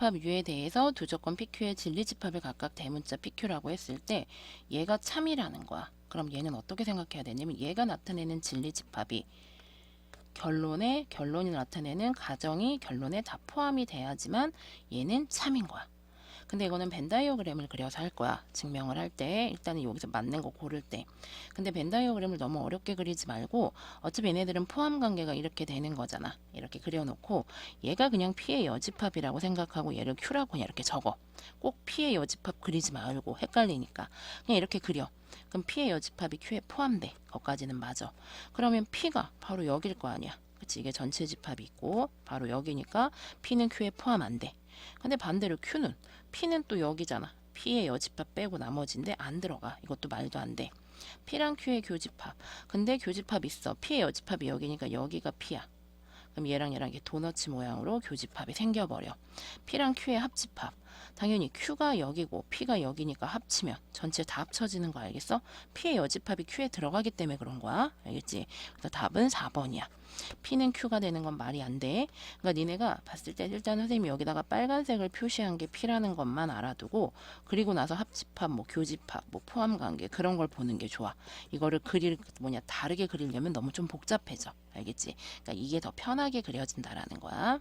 집합 U에 대해서 두 조건 PQ의 진리 집합을 각각 대문자 PQ라고 했을 때 얘가 참이라는 거야. 그럼 얘는 어떻게 생각해야 되냐면 얘가 나타내는 진리 집합이 결론에 결론이 나타내는 가정이 결론에 다 포함이 돼야지만 얘는 참인 거야. 근데 이거는 벤다이어그램을 그려서 할 거야. 증명을 할 때 일단은 여기서 맞는 거 고를 때. 근데 벤다이어그램을 너무 어렵게 그리지 말고 어차피 얘네들은 포함 관계가 이렇게 되는 거잖아. 이렇게 그려놓고 얘가 그냥 P의 여집합이라고 생각하고 얘를 Q라고 그냥 이렇게 적어. 꼭 P의 여집합 그리지 말고 헷갈리니까 그냥 이렇게 그려. 그럼 P의 여집합이 Q에 포함돼. 거기까지는 맞아. 그러면 P가 바로 여길 거 아니야. 그치 이게 전체 집합이 있고 바로 여기니까 P는 Q에 포함 안 돼. 근데 반대로 Q는 P는 또 여기잖아. P의 여집합 빼고 나머지인데 안 들어가. 이것도 말도 안 돼. P랑 Q의 교집합. 근데 교집합 있어. P의 여집합이 여기니까 여기가 P야. 그럼 얘랑 얘랑 이게 도너츠 모양으로 교집합이 생겨버려. P랑 Q의 합집합. 당연히 Q가 여기고 P가 여기니까 합치면 전체 다 합쳐지는 거 알겠어? P의 여집합이 Q에 들어가기 때문에 그런 거야. 알겠지? 그래서 답은 4번이야. P는 Q가 되는 건 말이 안 돼. 그러니까 니네가 봤을 때 일단 선생님이 여기다가 빨간색을 표시한 게 P라는 것만 알아두고 그리고 나서 합집합, 뭐 교집합, 뭐 포함관계 그런 걸 보는 게 좋아. 이거를 그릴 뭐냐 다르게 그리려면 너무 좀 복잡해져. 알겠지? 그러니까 이게 더 편하게 그려진다라는 거야.